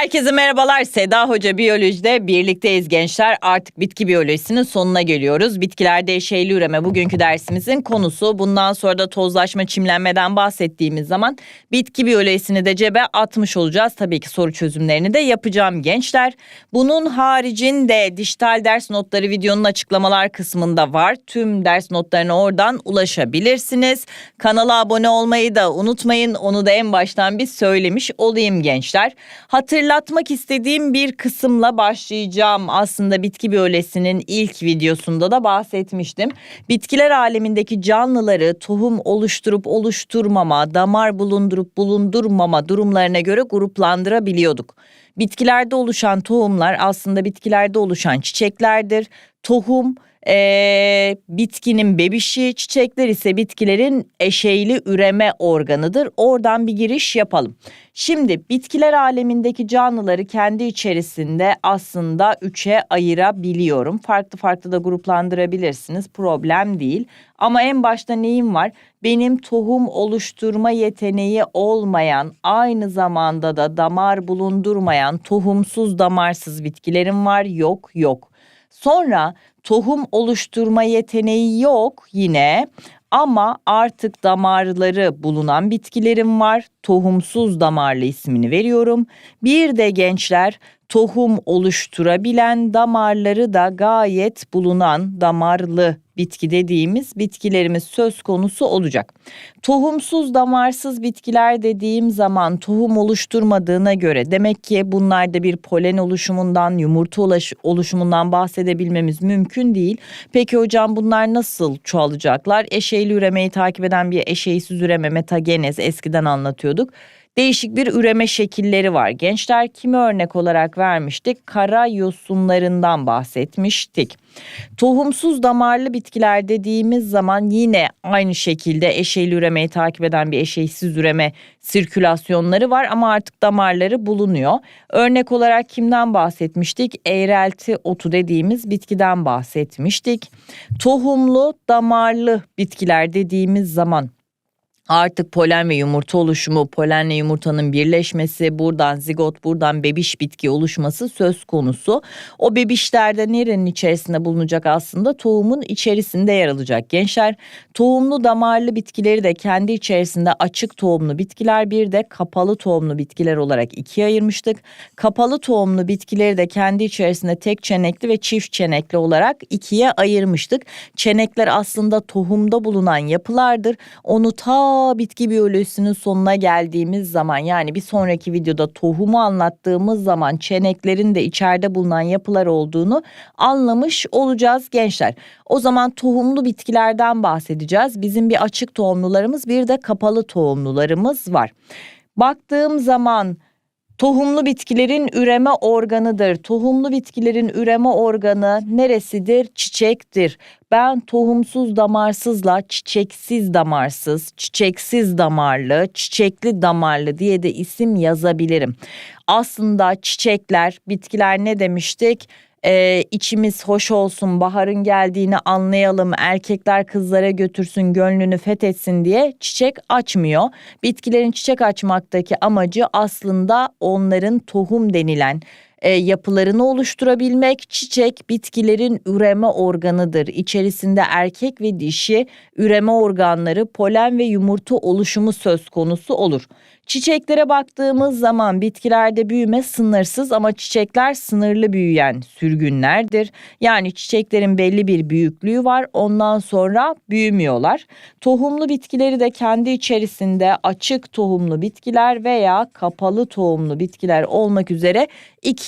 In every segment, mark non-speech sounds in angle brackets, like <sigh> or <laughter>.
Herkese merhabalar. Seda Hoca Biyoloji'de birlikteyiz gençler. Artık bitki biyolojisinin sonuna geliyoruz. Bitkilerde eşeyli üreme bugünkü dersimizin konusu. Bundan sonra da tozlaşma, çimlenmeden bahsettiğimiz zaman bitki biyolojisini de cebe atmış olacağız. Tabii ki soru çözümlerini de yapacağım gençler. Bunun haricinde dijital ders notları videonun açıklamalar kısmında var. Tüm ders notlarına oradan ulaşabilirsiniz. Kanala abone olmayı da unutmayın. Onu da en baştan bir söylemiş olayım gençler. Hatırlatmak istediğim bir kısımla başlayacağım. Aslında bitki biyolojisinin ilk videosunda da bahsetmiştim. Bitkiler alemindeki canlıları tohum oluşturup oluşturmama, damar bulundurup bulundurmama durumlarına göre gruplandırabiliyorduk. Bitkilerde oluşan tohumlar aslında bitkilerde oluşan çiçeklerdir. Tohum ee, bitkinin bebişi, çiçekler ise bitkilerin eşeyli üreme organıdır. Oradan bir giriş yapalım. Şimdi bitkiler alemindeki canlıları kendi içerisinde aslında üçe ayırabiliyorum. Farklı farklı da gruplandırabilirsiniz. Problem değil. Ama en başta neyim var? Benim tohum oluşturma yeteneği olmayan, aynı zamanda da damar bulundurmayan, tohumsuz damarsız bitkilerim var. Yok, yok. Sonra tohum oluşturma yeteneği yok yine ama artık damarları bulunan bitkilerim var. Tohumsuz damarlı ismini veriyorum. Bir de gençler tohum oluşturabilen damarları da gayet bulunan damarlı bitki dediğimiz bitkilerimiz söz konusu olacak. Tohumsuz damarsız bitkiler dediğim zaman tohum oluşturmadığına göre demek ki bunlarda bir polen oluşumundan, yumurta oluşumundan bahsedebilmemiz mümkün değil. Peki hocam bunlar nasıl çoğalacaklar? Eşeyli üremeyi takip eden bir eşeysiz üreme metagenez eskiden anlatıyorduk değişik bir üreme şekilleri var. Gençler kimi örnek olarak vermiştik? Kara yosunlarından bahsetmiştik. Tohumsuz damarlı bitkiler dediğimiz zaman yine aynı şekilde eşeyli üremeyi takip eden bir eşeysiz üreme sirkülasyonları var ama artık damarları bulunuyor. Örnek olarak kimden bahsetmiştik? Eğrelti otu dediğimiz bitkiden bahsetmiştik. Tohumlu damarlı bitkiler dediğimiz zaman Artık polen ve yumurta oluşumu, polenle yumurtanın birleşmesi, buradan zigot, buradan bebiş bitki oluşması söz konusu. O bebişlerde nerenin içerisinde bulunacak aslında? Tohumun içerisinde yer alacak. Gençler, tohumlu damarlı bitkileri de kendi içerisinde açık tohumlu bitkiler bir de kapalı tohumlu bitkiler olarak ikiye ayırmıştık. Kapalı tohumlu bitkileri de kendi içerisinde tek çenekli ve çift çenekli olarak ikiye ayırmıştık. Çenekler aslında tohumda bulunan yapılardır. Onu ta bitki biyolojisinin sonuna geldiğimiz zaman yani bir sonraki videoda tohumu anlattığımız zaman çeneklerin de içeride bulunan yapılar olduğunu anlamış olacağız gençler. O zaman tohumlu bitkilerden bahsedeceğiz. Bizim bir açık tohumlularımız bir de kapalı tohumlularımız var. Baktığım zaman Tohumlu bitkilerin üreme organıdır. Tohumlu bitkilerin üreme organı neresidir? Çiçektir. Ben tohumsuz damarsızla çiçeksiz damarsız, çiçeksiz damarlı, çiçekli damarlı diye de isim yazabilirim. Aslında çiçekler, bitkiler ne demiştik? E, içimiz hoş olsun, baharın geldiğini anlayalım, erkekler kızlara götürsün, gönlünü fethetsin diye çiçek açmıyor. Bitkilerin çiçek açmaktaki amacı aslında onların tohum denilen e, yapılarını oluşturabilmek. Çiçek bitkilerin üreme organıdır. İçerisinde erkek ve dişi üreme organları, polen ve yumurta oluşumu söz konusu olur. Çiçeklere baktığımız zaman bitkilerde büyüme sınırsız ama çiçekler sınırlı büyüyen sürgünlerdir. Yani çiçeklerin belli bir büyüklüğü var ondan sonra büyümüyorlar. Tohumlu bitkileri de kendi içerisinde açık tohumlu bitkiler veya kapalı tohumlu bitkiler olmak üzere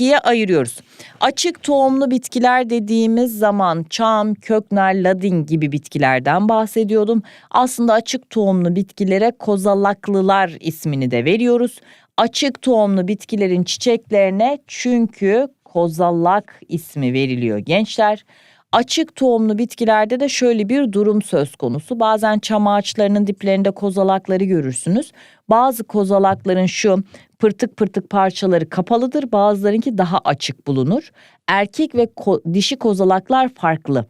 ikiye ayırıyoruz. Açık tohumlu bitkiler dediğimiz zaman çam, köknar, ladin gibi bitkilerden bahsediyordum. Aslında açık tohumlu bitkilere kozalaklılar ismini de veriyoruz. Açık tohumlu bitkilerin çiçeklerine çünkü kozalak ismi veriliyor gençler. Açık tohumlu bitkilerde de şöyle bir durum söz konusu. Bazen çam ağaçlarının diplerinde kozalakları görürsünüz. Bazı kozalakların şu pırtık pırtık parçaları kapalıdır. Bazılarınki daha açık bulunur. Erkek ve ko- dişi kozalaklar farklı.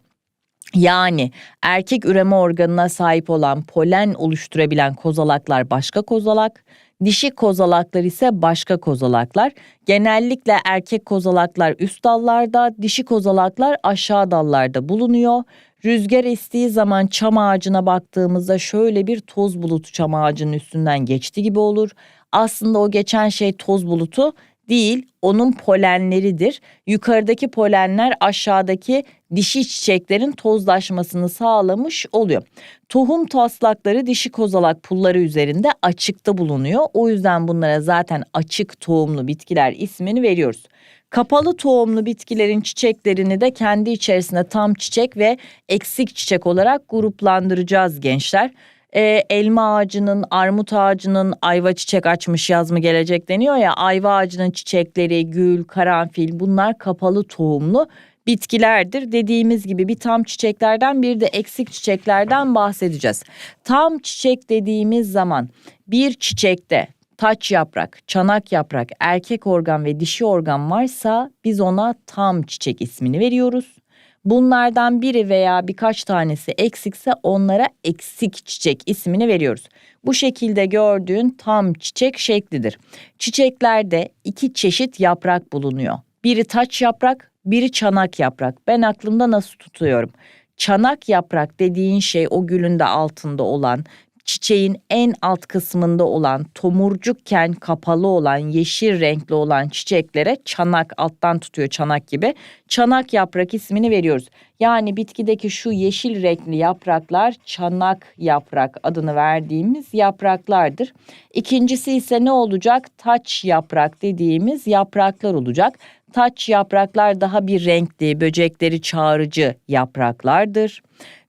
Yani erkek üreme organına sahip olan polen oluşturabilen kozalaklar başka kozalak, Dişi kozalaklar ise başka kozalaklar. Genellikle erkek kozalaklar üst dallarda, dişi kozalaklar aşağı dallarda bulunuyor. Rüzgar estiği zaman çam ağacına baktığımızda şöyle bir toz bulutu çam ağacının üstünden geçti gibi olur. Aslında o geçen şey toz bulutu değil, onun polenleridir. Yukarıdaki polenler aşağıdaki dişi çiçeklerin tozlaşmasını sağlamış oluyor. Tohum taslakları dişi kozalak pulları üzerinde açıkta bulunuyor. O yüzden bunlara zaten açık tohumlu bitkiler ismini veriyoruz. Kapalı tohumlu bitkilerin çiçeklerini de kendi içerisinde tam çiçek ve eksik çiçek olarak gruplandıracağız gençler. Ee, elma ağacının, armut ağacının ayva çiçek açmış yaz mı gelecek deniyor ya ayva ağacının çiçekleri, gül, karanfil bunlar kapalı tohumlu bitkilerdir. Dediğimiz gibi bir tam çiçeklerden bir de eksik çiçeklerden bahsedeceğiz. Tam çiçek dediğimiz zaman bir çiçekte taç yaprak, çanak yaprak, erkek organ ve dişi organ varsa biz ona tam çiçek ismini veriyoruz. Bunlardan biri veya birkaç tanesi eksikse onlara eksik çiçek ismini veriyoruz. Bu şekilde gördüğün tam çiçek şeklidir. Çiçeklerde iki çeşit yaprak bulunuyor. Biri taç yaprak, biri çanak yaprak. Ben aklımda nasıl tutuyorum? Çanak yaprak dediğin şey o gülün de altında olan çiçeğin en alt kısmında olan tomurcukken kapalı olan yeşil renkli olan çiçeklere çanak alttan tutuyor çanak gibi. Çanak yaprak ismini veriyoruz. Yani bitkideki şu yeşil renkli yapraklar çanak yaprak adını verdiğimiz yapraklardır. İkincisi ise ne olacak? Taç yaprak dediğimiz yapraklar olacak. Taç yapraklar daha bir renkli, böcekleri çağırıcı yapraklardır.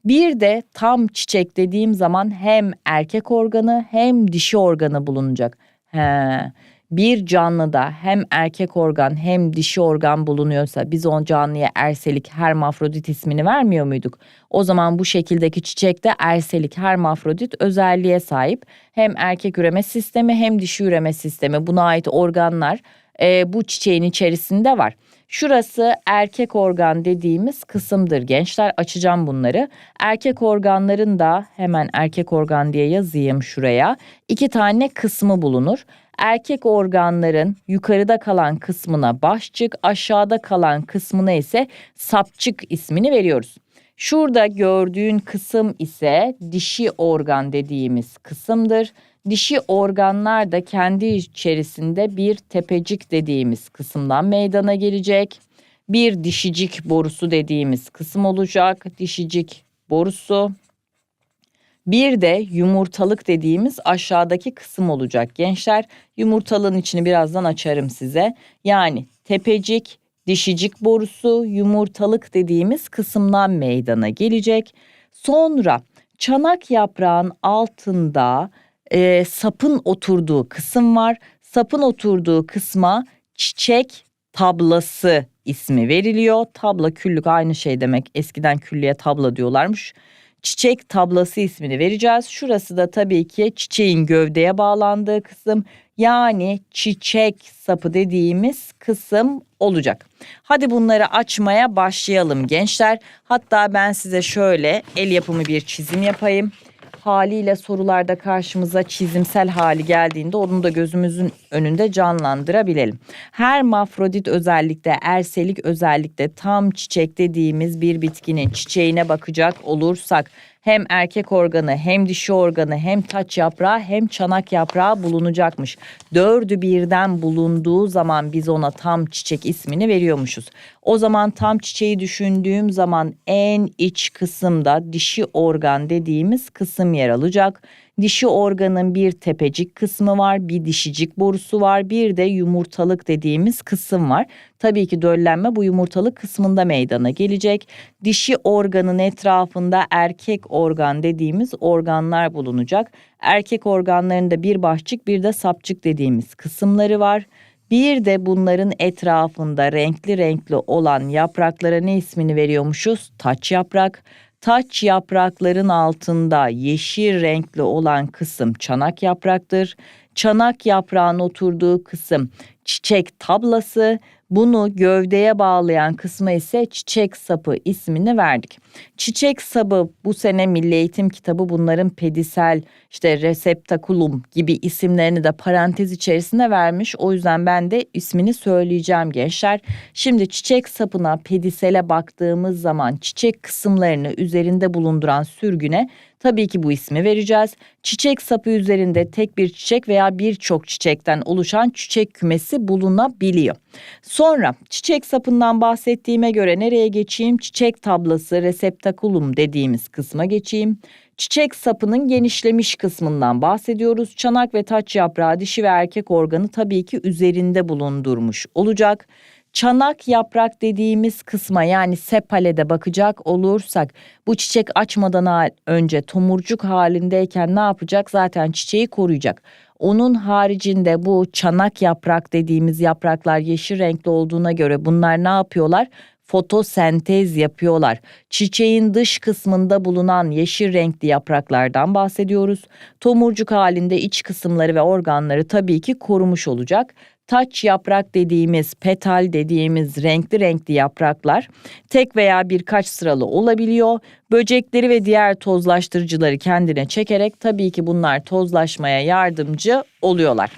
Bir de tam çiçek dediğim zaman hem erkek organı hem dişi organı bulunacak. He. Bir canlıda hem erkek organ hem dişi organ bulunuyorsa biz o canlıya erselik hermafrodit ismini vermiyor muyduk? O zaman bu şekildeki çiçekte erselik hermafrodit özelliğe sahip. Hem erkek üreme sistemi hem dişi üreme sistemi buna ait organlar e, bu çiçeğin içerisinde var. Şurası erkek organ dediğimiz kısımdır gençler. Açacağım bunları. Erkek organların da hemen erkek organ diye yazayım şuraya. İki tane kısmı bulunur. Erkek organların yukarıda kalan kısmına başçık, aşağıda kalan kısmına ise sapçık ismini veriyoruz. Şurada gördüğün kısım ise dişi organ dediğimiz kısımdır. Dişi organlar da kendi içerisinde bir tepecik dediğimiz kısımdan meydana gelecek. Bir dişicik borusu dediğimiz kısım olacak. Dişicik borusu. Bir de yumurtalık dediğimiz aşağıdaki kısım olacak gençler. Yumurtalığın içini birazdan açarım size. Yani tepecik, dişicik borusu, yumurtalık dediğimiz kısımdan meydana gelecek. Sonra çanak yaprağın altında e, sapın oturduğu kısım var. Sapın oturduğu kısma çiçek tablası ismi veriliyor. Tabla küllük aynı şey demek. Eskiden küllüye tabla diyorlarmış. Çiçek tablası ismini vereceğiz. Şurası da tabii ki çiçeğin gövdeye bağlandığı kısım. Yani çiçek sapı dediğimiz kısım olacak. Hadi bunları açmaya başlayalım gençler. Hatta ben size şöyle el yapımı bir çizim yapayım haliyle sorularda karşımıza çizimsel hali geldiğinde onu da gözümüzün önünde canlandırabilelim. Her mafrodit özellikle erselik özellikle tam çiçek dediğimiz bir bitkinin çiçeğine bakacak olursak hem erkek organı hem dişi organı hem taç yaprağı hem çanak yaprağı bulunacakmış. Dördü birden bulunduğu zaman biz ona tam çiçek ismini veriyormuşuz. O zaman tam çiçeği düşündüğüm zaman en iç kısımda dişi organ dediğimiz kısım yer alacak. Dişi organın bir tepecik kısmı var, bir dişicik borusu var, bir de yumurtalık dediğimiz kısım var. Tabii ki döllenme bu yumurtalık kısmında meydana gelecek. Dişi organın etrafında erkek organ dediğimiz organlar bulunacak. Erkek organlarında bir başçık bir de sapçık dediğimiz kısımları var. Bir de bunların etrafında renkli renkli olan yapraklara ne ismini veriyormuşuz? Taç yaprak. Taç yaprakların altında yeşil renkli olan kısım çanak yapraktır. Çanak yaprağın oturduğu kısım çiçek tablası. Bunu gövdeye bağlayan kısma ise çiçek sapı ismini verdik. Çiçek sabı bu sene Milli Eğitim kitabı bunların pedisel, işte reseptakulum gibi isimlerini de parantez içerisinde vermiş. O yüzden ben de ismini söyleyeceğim gençler. Şimdi çiçek sapına pedisele baktığımız zaman çiçek kısımlarını üzerinde bulunduran sürgüne Tabii ki bu ismi vereceğiz. Çiçek sapı üzerinde tek bir çiçek veya birçok çiçekten oluşan çiçek kümesi bulunabiliyor. Sonra çiçek sapından bahsettiğime göre nereye geçeyim? Çiçek tablası, reseptakulum dediğimiz kısma geçeyim. Çiçek sapının genişlemiş kısmından bahsediyoruz. Çanak ve taç yaprağı dişi ve erkek organı tabii ki üzerinde bulundurmuş olacak. Çanak yaprak dediğimiz kısma yani sepalede bakacak olursak bu çiçek açmadan önce tomurcuk halindeyken ne yapacak? Zaten çiçeği koruyacak. Onun haricinde bu çanak yaprak dediğimiz yapraklar yeşil renkli olduğuna göre bunlar ne yapıyorlar? fotosentez yapıyorlar. Çiçeğin dış kısmında bulunan yeşil renkli yapraklardan bahsediyoruz. Tomurcuk halinde iç kısımları ve organları tabii ki korumuş olacak taç yaprak dediğimiz, petal dediğimiz renkli renkli yapraklar tek veya birkaç sıralı olabiliyor. Böcekleri ve diğer tozlaştırıcıları kendine çekerek tabii ki bunlar tozlaşmaya yardımcı oluyorlar.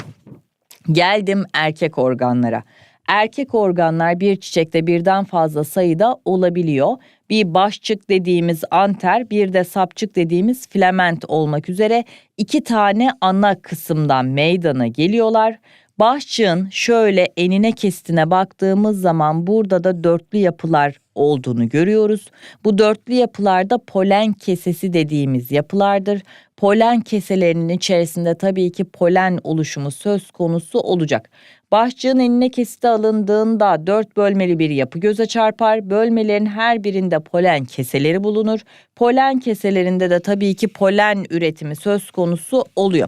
Geldim erkek organlara. Erkek organlar bir çiçekte birden fazla sayıda olabiliyor. Bir başçık dediğimiz anter, bir de sapçık dediğimiz filament olmak üzere iki tane ana kısımdan meydana geliyorlar. Bahçığın şöyle enine kestine baktığımız zaman burada da dörtlü yapılar olduğunu görüyoruz. Bu dörtlü yapılarda polen kesesi dediğimiz yapılardır. Polen keselerinin içerisinde tabii ki polen oluşumu söz konusu olacak. Başçığın eline kesiti alındığında dört bölmeli bir yapı göze çarpar. Bölmelerin her birinde polen keseleri bulunur. Polen keselerinde de tabii ki polen üretimi söz konusu oluyor.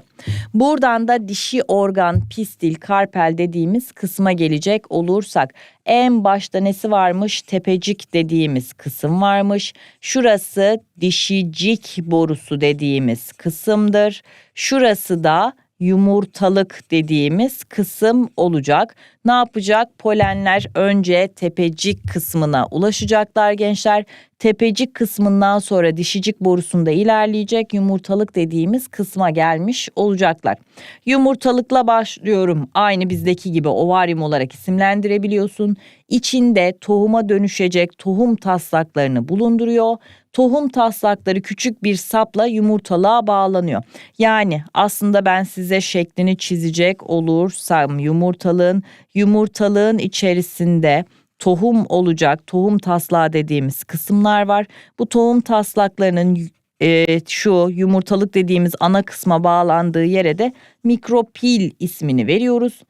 Buradan da dişi organ, pistil, karpel dediğimiz kısma gelecek olursak en başta nesi varmış? Tepecik dediğimiz kısım varmış. Şurası dişicik borusu dediğimiz kısımdır. Şurası da yumurtalık dediğimiz kısım olacak. Ne yapacak? Polenler önce tepecik kısmına ulaşacaklar gençler. Tepecik kısmından sonra dişicik borusunda ilerleyecek yumurtalık dediğimiz kısma gelmiş olacaklar. Yumurtalıkla başlıyorum. Aynı bizdeki gibi ovaryum olarak isimlendirebiliyorsun. İçinde tohuma dönüşecek tohum taslaklarını bulunduruyor tohum taslakları küçük bir sapla yumurtalığa bağlanıyor. Yani aslında ben size şeklini çizecek olursam yumurtalığın yumurtalığın içerisinde tohum olacak tohum taslağı dediğimiz kısımlar var. Bu tohum taslaklarının e, şu yumurtalık dediğimiz ana kısma bağlandığı yere de mikropil ismini veriyoruz.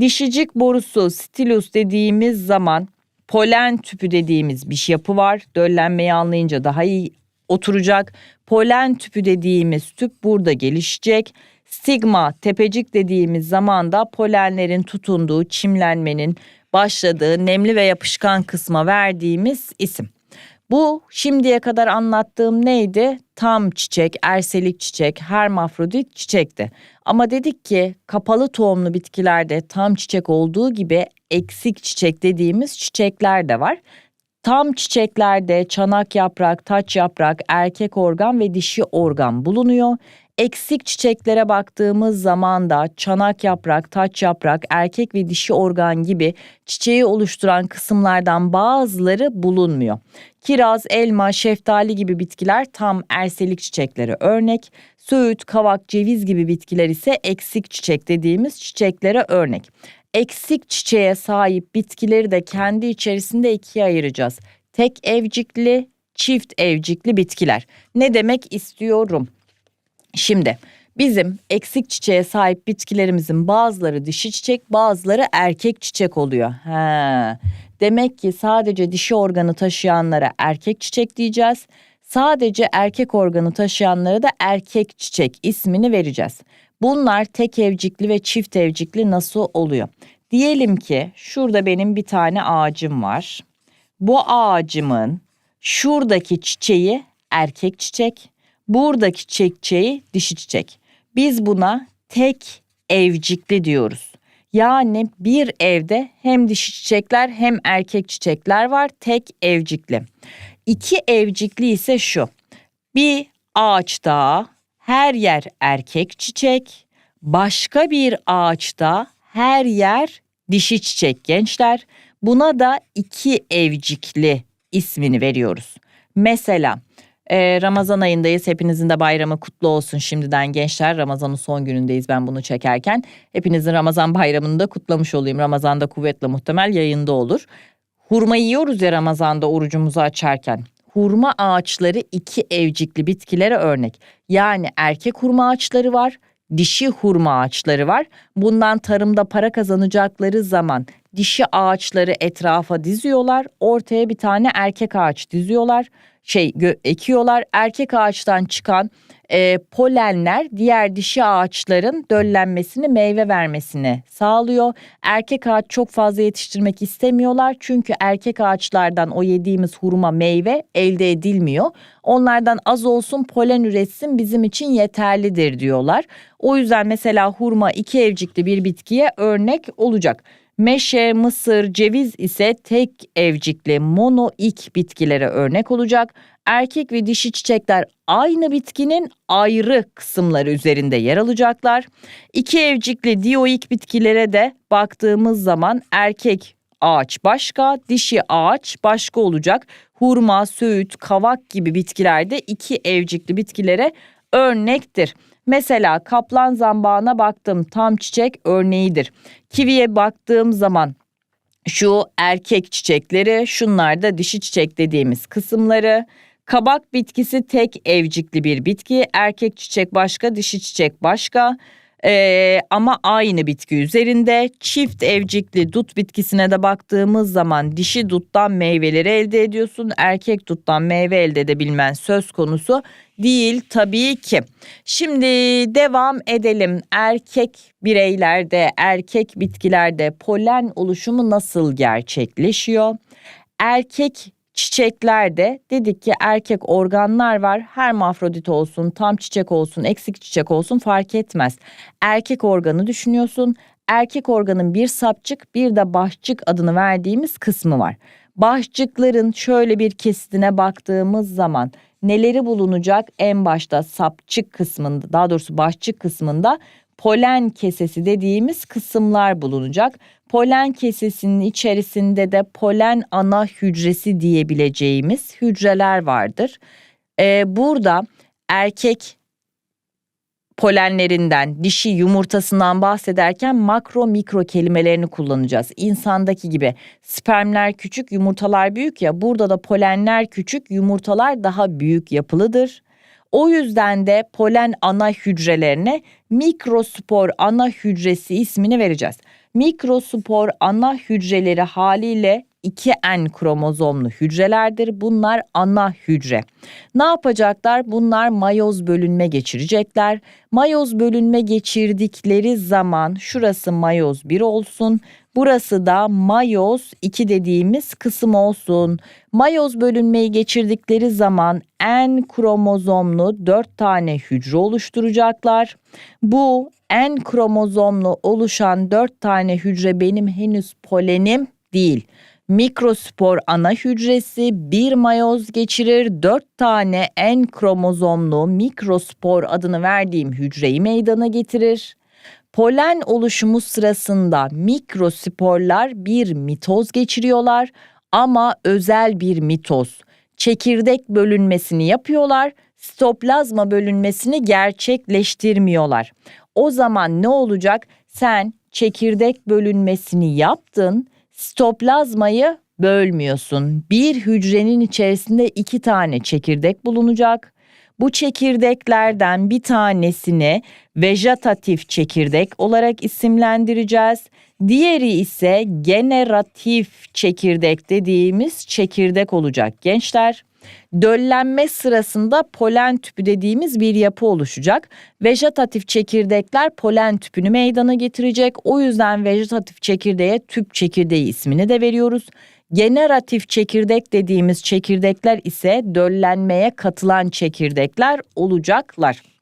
Dişicik borusu stilus dediğimiz zaman polen tüpü dediğimiz bir yapı var. Döllenmeyi anlayınca daha iyi oturacak. Polen tüpü dediğimiz tüp burada gelişecek. Stigma, tepecik dediğimiz zamanda polenlerin tutunduğu çimlenmenin başladığı nemli ve yapışkan kısma verdiğimiz isim. Bu şimdiye kadar anlattığım neydi? Tam çiçek, erselik çiçek, hermafrodit çiçekti. Ama dedik ki kapalı tohumlu bitkilerde tam çiçek olduğu gibi eksik çiçek dediğimiz çiçekler de var. Tam çiçeklerde çanak yaprak, taç yaprak, erkek organ ve dişi organ bulunuyor. Eksik çiçeklere baktığımız zaman da çanak yaprak, taç yaprak, erkek ve dişi organ gibi çiçeği oluşturan kısımlardan bazıları bulunmuyor. Kiraz, elma, şeftali gibi bitkiler tam erselik çiçeklere örnek. Söğüt, kavak, ceviz gibi bitkiler ise eksik çiçek dediğimiz çiçeklere örnek. Eksik çiçeğe sahip bitkileri de kendi içerisinde ikiye ayıracağız. Tek evcikli, çift evcikli bitkiler. Ne demek istiyorum? Şimdi bizim eksik çiçeğe sahip bitkilerimizin bazıları dişi çiçek, bazıları erkek çiçek oluyor. He. Demek ki sadece dişi organı taşıyanlara erkek çiçek diyeceğiz. Sadece erkek organı taşıyanlara da erkek çiçek ismini vereceğiz. Bunlar tek evcikli ve çift evcikli nasıl oluyor? Diyelim ki şurada benim bir tane ağacım var. Bu ağacımın şuradaki çiçeği erkek çiçek, buradaki çiçeği dişi çiçek. Biz buna tek evcikli diyoruz. Yani bir evde hem dişi çiçekler hem erkek çiçekler var tek evcikli. İki evcikli ise şu. Bir ağaçta her yer erkek çiçek, başka bir ağaçta her yer dişi çiçek gençler. Buna da iki evcikli ismini veriyoruz. Mesela ee, Ramazan ayındayız. Hepinizin de bayramı kutlu olsun şimdiden gençler. Ramazan'ın son günündeyiz ben bunu çekerken. Hepinizin Ramazan bayramını da kutlamış olayım. Ramazan'da kuvvetle muhtemel yayında olur. Hurma yiyoruz ya Ramazan'da orucumuzu açarken. Hurma ağaçları iki evcikli bitkilere örnek. Yani erkek hurma ağaçları var, dişi hurma ağaçları var. Bundan tarımda para kazanacakları zaman dişi ağaçları etrafa diziyorlar. Ortaya bir tane erkek ağaç diziyorlar şey ekiyorlar. Erkek ağaçtan çıkan e, polenler diğer dişi ağaçların döllenmesini, meyve vermesini sağlıyor. Erkek ağaç çok fazla yetiştirmek istemiyorlar çünkü erkek ağaçlardan o yediğimiz hurma meyve elde edilmiyor. Onlardan az olsun polen üretsin bizim için yeterlidir diyorlar. O yüzden mesela hurma iki evcikli bir bitkiye örnek olacak. Meşe, mısır, ceviz ise tek evcikli monoik bitkilere örnek olacak. Erkek ve dişi çiçekler aynı bitkinin ayrı kısımları üzerinde yer alacaklar. İki evcikli dioik bitkilere de baktığımız zaman erkek ağaç başka, dişi ağaç başka olacak. Hurma, söğüt, kavak gibi bitkilerde iki evcikli bitkilere örnektir. Mesela kaplan zambağına baktım tam çiçek örneğidir. Kiviye baktığım zaman şu erkek çiçekleri şunlar da dişi çiçek dediğimiz kısımları. Kabak bitkisi tek evcikli bir bitki. Erkek çiçek başka, dişi çiçek başka. Ee, ama aynı bitki üzerinde çift evcikli dut bitkisine de baktığımız zaman dişi duttan meyveleri elde ediyorsun. Erkek duttan meyve elde edebilmen söz konusu değil tabii ki. Şimdi devam edelim. Erkek bireylerde, erkek bitkilerde polen oluşumu nasıl gerçekleşiyor? Erkek Çiçeklerde dedik ki erkek organlar var. Her mafrodit olsun, tam çiçek olsun, eksik çiçek olsun fark etmez. Erkek organı düşünüyorsun. Erkek organın bir sapçık bir de başçık adını verdiğimiz kısmı var. Başçıkların şöyle bir kesitine baktığımız zaman neleri bulunacak? En başta sapçık kısmında daha doğrusu başçık kısmında polen kesesi dediğimiz kısımlar bulunacak. Polen kesesinin içerisinde de polen ana hücresi diyebileceğimiz hücreler vardır. Ee, burada erkek polenlerinden, dişi yumurtasından bahsederken makro mikro kelimelerini kullanacağız. İnsandaki gibi spermler küçük, yumurtalar büyük ya. Burada da polenler küçük, yumurtalar daha büyük yapılıdır. O yüzden de polen ana hücrelerine mikrospor ana hücresi ismini vereceğiz. Mikrospor ana hücreleri haliyle 2N kromozomlu hücrelerdir. Bunlar ana hücre. Ne yapacaklar? Bunlar mayoz bölünme geçirecekler. Mayoz bölünme geçirdikleri zaman şurası mayoz 1 olsun. Burası da mayoz 2 dediğimiz kısım olsun. Mayoz bölünmeyi geçirdikleri zaman N kromozomlu 4 tane hücre oluşturacaklar. Bu N kromozomlu oluşan 4 tane hücre benim henüz polenim değil. Mikrospor ana hücresi bir mayoz geçirir 4 tane N kromozomlu mikrospor adını verdiğim hücreyi meydana getirir. Polen oluşumu sırasında mikrosporlar bir mitoz geçiriyorlar ama özel bir mitoz. Çekirdek bölünmesini yapıyorlar, stoplazma bölünmesini gerçekleştirmiyorlar. O zaman ne olacak? Sen çekirdek bölünmesini yaptın, stoplazmayı bölmüyorsun. Bir hücrenin içerisinde iki tane çekirdek bulunacak. Bu çekirdeklerden bir tanesini vejetatif çekirdek olarak isimlendireceğiz. Diğeri ise generatif çekirdek dediğimiz çekirdek olacak gençler. Döllenme sırasında polen tüpü dediğimiz bir yapı oluşacak. Vejetatif çekirdekler polen tüpünü meydana getirecek. O yüzden vejetatif çekirdeğe tüp çekirdeği ismini de veriyoruz. Generatif çekirdek dediğimiz çekirdekler ise döllenmeye katılan çekirdekler olacaklar.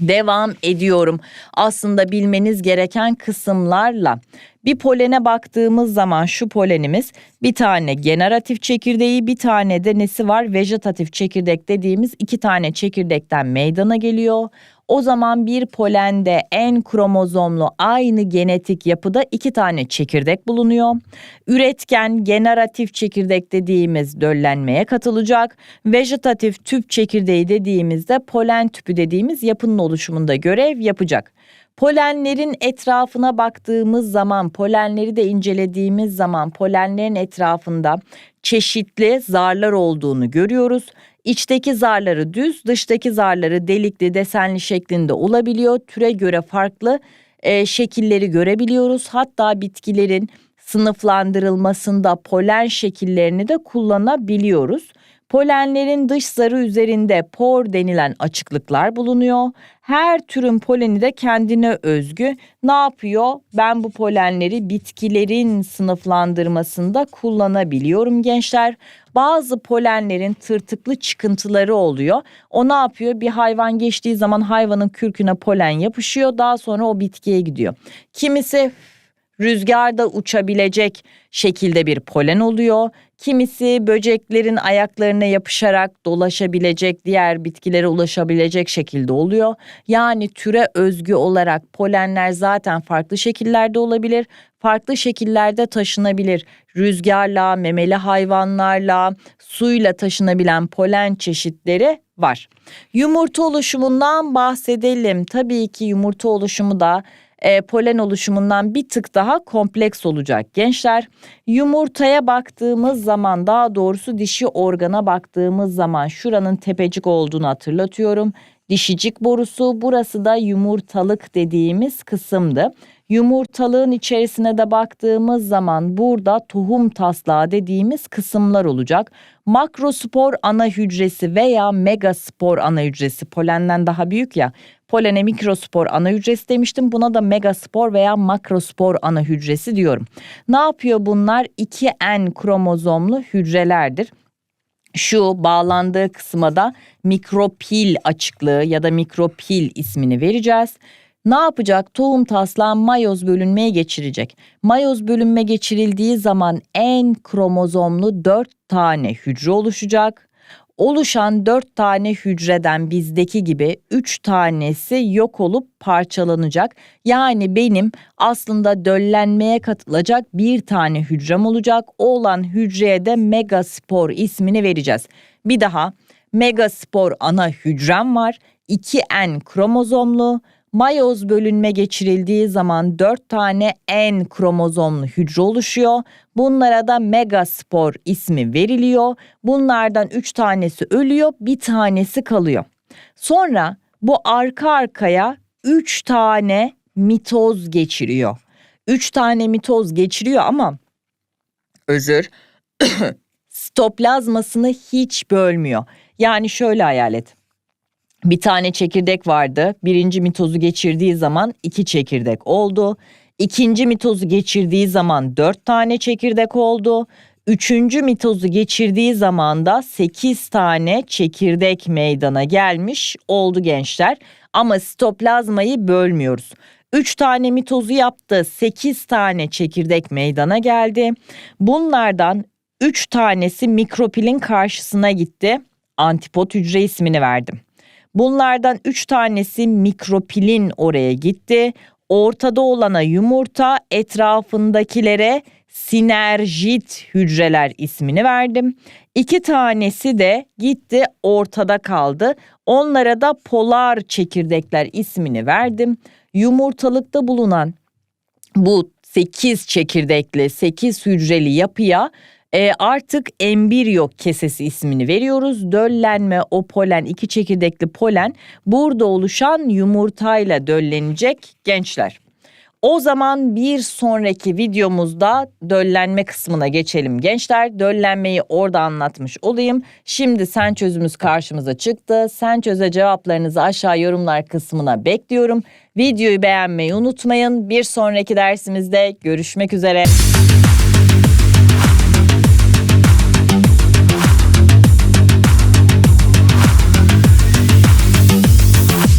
Devam ediyorum. Aslında bilmeniz gereken kısımlarla. Bir polene baktığımız zaman şu polenimiz bir tane generatif çekirdeği bir tane de nesi var vejetatif çekirdek dediğimiz iki tane çekirdekten meydana geliyor. O zaman bir polende en kromozomlu aynı genetik yapıda iki tane çekirdek bulunuyor. Üretken generatif çekirdek dediğimiz döllenmeye katılacak. Vejetatif tüp çekirdeği dediğimizde polen tüpü dediğimiz yapının oluşumunda görev yapacak. Polenlerin etrafına baktığımız zaman, polenleri de incelediğimiz zaman polenlerin etrafında çeşitli zarlar olduğunu görüyoruz. İçteki zarları düz, dıştaki zarları delikli, desenli şeklinde olabiliyor. Türe göre farklı e, şekilleri görebiliyoruz. Hatta bitkilerin sınıflandırılmasında polen şekillerini de kullanabiliyoruz. Polenlerin dış zarı üzerinde por denilen açıklıklar bulunuyor. Her türün poleni de kendine özgü. Ne yapıyor? Ben bu polenleri bitkilerin sınıflandırmasında kullanabiliyorum gençler. Bazı polenlerin tırtıklı çıkıntıları oluyor. O ne yapıyor? Bir hayvan geçtiği zaman hayvanın kürküne polen yapışıyor. Daha sonra o bitkiye gidiyor. Kimisi rüzgarda uçabilecek şekilde bir polen oluyor. Kimisi böceklerin ayaklarına yapışarak dolaşabilecek, diğer bitkilere ulaşabilecek şekilde oluyor. Yani türe özgü olarak polenler zaten farklı şekillerde olabilir. Farklı şekillerde taşınabilir. Rüzgarla, memeli hayvanlarla, suyla taşınabilen polen çeşitleri var. Yumurta oluşumundan bahsedelim. Tabii ki yumurta oluşumu da e, polen oluşumundan bir tık daha kompleks olacak gençler. Yumurtaya baktığımız zaman daha doğrusu dişi organa baktığımız zaman şuranın tepecik olduğunu hatırlatıyorum. Dişicik borusu burası da yumurtalık dediğimiz kısımdı. Yumurtalığın içerisine de baktığımız zaman burada tohum taslağı dediğimiz kısımlar olacak. Makrospor ana hücresi veya megaspor ana hücresi polenden daha büyük ya. Polene mikrospor ana hücresi demiştim. Buna da megaspor veya makrospor ana hücresi diyorum. Ne yapıyor bunlar? 2N kromozomlu hücrelerdir şu bağlandığı kısma da mikropil açıklığı ya da mikropil ismini vereceğiz. Ne yapacak? Tohum taslağı mayoz bölünmeye geçirecek. Mayoz bölünme geçirildiği zaman en kromozomlu 4 tane hücre oluşacak. Oluşan 4 tane hücreden bizdeki gibi 3 tanesi yok olup parçalanacak. Yani benim aslında döllenmeye katılacak bir tane hücrem olacak. O olan hücreye de megaspor ismini vereceğiz. Bir daha megaspor ana hücrem var. 2N kromozomlu Mayoz bölünme geçirildiği zaman 4 tane N kromozomlu hücre oluşuyor. Bunlara da megaspor ismi veriliyor. Bunlardan 3 tanesi ölüyor, bir tanesi kalıyor. Sonra bu arka arkaya 3 tane mitoz geçiriyor. 3 tane mitoz geçiriyor ama özür <clears throat> stoplazmasını hiç bölmüyor. Yani şöyle hayal et bir tane çekirdek vardı. Birinci mitozu geçirdiği zaman iki çekirdek oldu. İkinci mitozu geçirdiği zaman dört tane çekirdek oldu. Üçüncü mitozu geçirdiği zaman da sekiz tane çekirdek meydana gelmiş oldu gençler. Ama sitoplazmayı bölmüyoruz. Üç tane mitozu yaptı. Sekiz tane çekirdek meydana geldi. Bunlardan üç tanesi mikropilin karşısına gitti. Antipot hücre ismini verdim. Bunlardan üç tanesi mikropilin oraya gitti. Ortada olana yumurta, etrafındakilere sinerjit hücreler ismini verdim. İki tanesi de gitti ortada kaldı. Onlara da polar çekirdekler ismini verdim. Yumurtalıkta bulunan bu 8 çekirdekli 8 hücreli yapıya e, artık embriyo kesesi ismini veriyoruz. Döllenme o polen iki çekirdekli polen burada oluşan yumurtayla döllenecek gençler. O zaman bir sonraki videomuzda döllenme kısmına geçelim gençler. Döllenmeyi orada anlatmış olayım. Şimdi sen çözümüz karşımıza çıktı. Sen çöze cevaplarınızı aşağı yorumlar kısmına bekliyorum. Videoyu beğenmeyi unutmayın. Bir sonraki dersimizde görüşmek üzere.